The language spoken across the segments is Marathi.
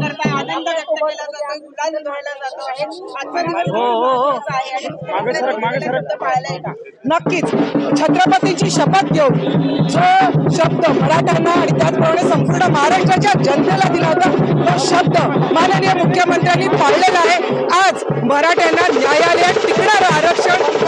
करताय आनंद व्यक्त केला जातो गुलाल उधळला जातो आहे आजचा दिवस नक्कीच. छत्रपतींची शपथ घेऊन. जो शब्द मराठ्यांना आणि त्याचप्रमाणे संपूर्ण महाराष्ट्राच्या जनतेला दिला होता तो शब्द माननीय मुख्यमंत्र्यांनी पाळलेला आहे. आज मराठ्यांना न्यायालयात टिकणारं आरक्षण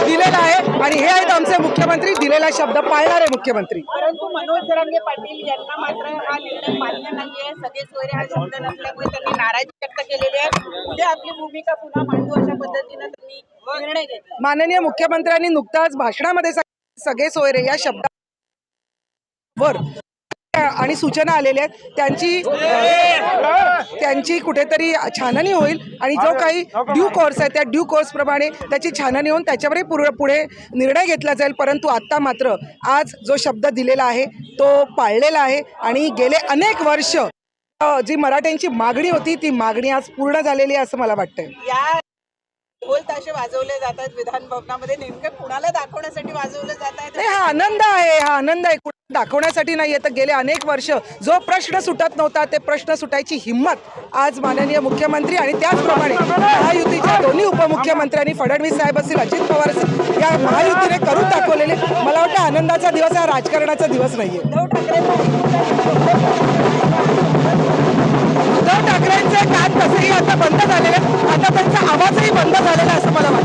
दिलेला शब्द पाळणारे मुख्यमंत्री. परंतु मनोज जरांगे पाटील यांना मात्र हा निर्णय मान्य नाहीये. सगळे सोयरे हा शब्द नसल्यामुळे त्यांनी नाराजी व्यक्त केलेली आहे. उद्या आपली भूमिका पुन्हा मांडू अशा पद्धतीनं त्यांनी निर्णय घेतला. माननीय मुख्यमंत्र्यांनी नुकताच भाषणामध्ये सगळे सोयरे या शब्दावर आणि सूचना आलेल्या आहेत. त्यांची त्यांची कुठेतरी छाननी होईल आणि जो काही ड्यू कोर्स आहे त्या ड्यू कोर्स प्रमाणे त्याची छाननी होऊन त्याच्यावरही पुढे पुढे निर्णय घेतला जाईल. परंतु आत्ता मात्र आज जो शब्द दिलेला आहे तो पाळलेला आहे आणि गेले अनेक वर्ष जी मराठ्यांची मागणी होती ती मागणी आज पूर्ण झालेली आहे असं मला वाटतंय. या ढोल ताशे वाजवले जात आहेत विधान भवनामध्ये. नेमके कुणाला दाखवण्यासाठी वाजवले जात आहेत हा आनंद आहे हा आनंद आहे. दाखवण्यासाठी नाही तर गेले अनेक वर्ष जो प्रश्न सुटत नव्हता ते प्रश्न सुटायची हिंमत आज माननीय मुख्यमंत्री आणि त्याचप्रमाणे महायुतीच्या दोन्ही उपमुख्यमंत्र्यांनी फडणवीस साहेब असतील अजित पवार असतील या महायुतीने करून दाखवलेले. मला वाटतं आनंदाचा दिवस हा राजकारणाचा दिवस नाहीये. उद्धव ठाकरे उद्धव ठाकरेंचे कान तसेही आता बंद झालेले. आता त्यांचा आवाजही बंद झालेला आहे असं मला वाटतं.